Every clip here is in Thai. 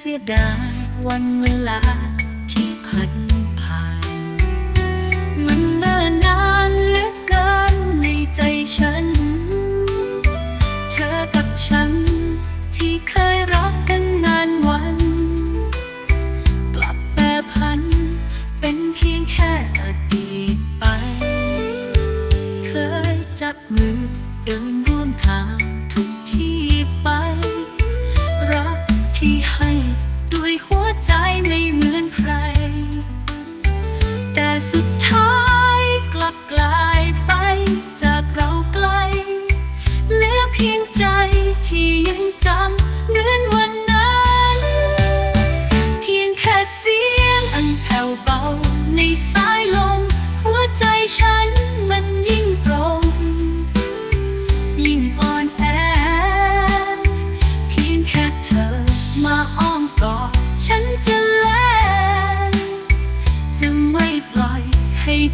เสียดายวันเวลาที่ผ่าน สุดท้ายกลับกลายไปจากเราไกลเหลือเพียงใจที่ยังจำเหมือนวันนั้น เพียงแค่เสียงอันแผ่วเบาในสาย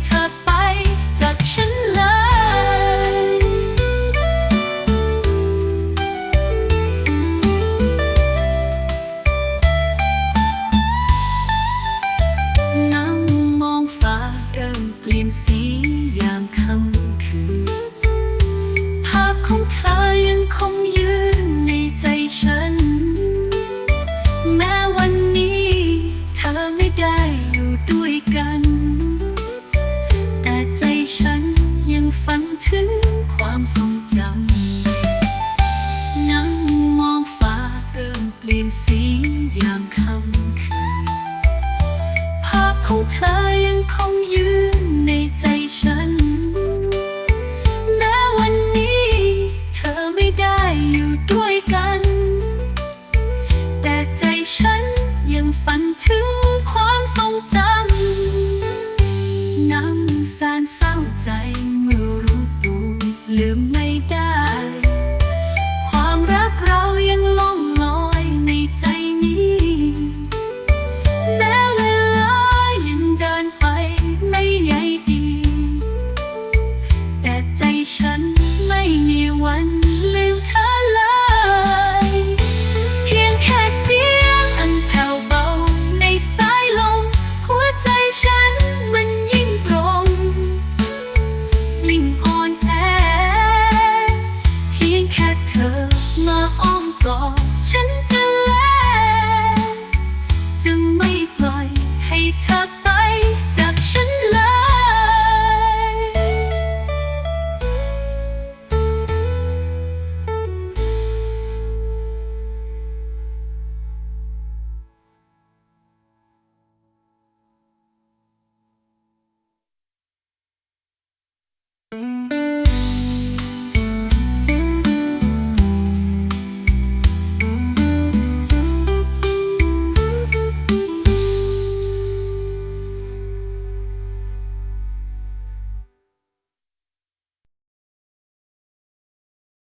เธอไปจากฉันเลย นั่งมองฟ้าเริ่มเปลี่ยนสียามค่ำ ฉันยังฝันถึงความทรงจำนั่งมองฟ้าเริ่มเปลี่ยนสียามค่ำคืนภาพของเธอยังค ยิ่งอ่อนแอเพียงแค่เธอมาอ้อมกอด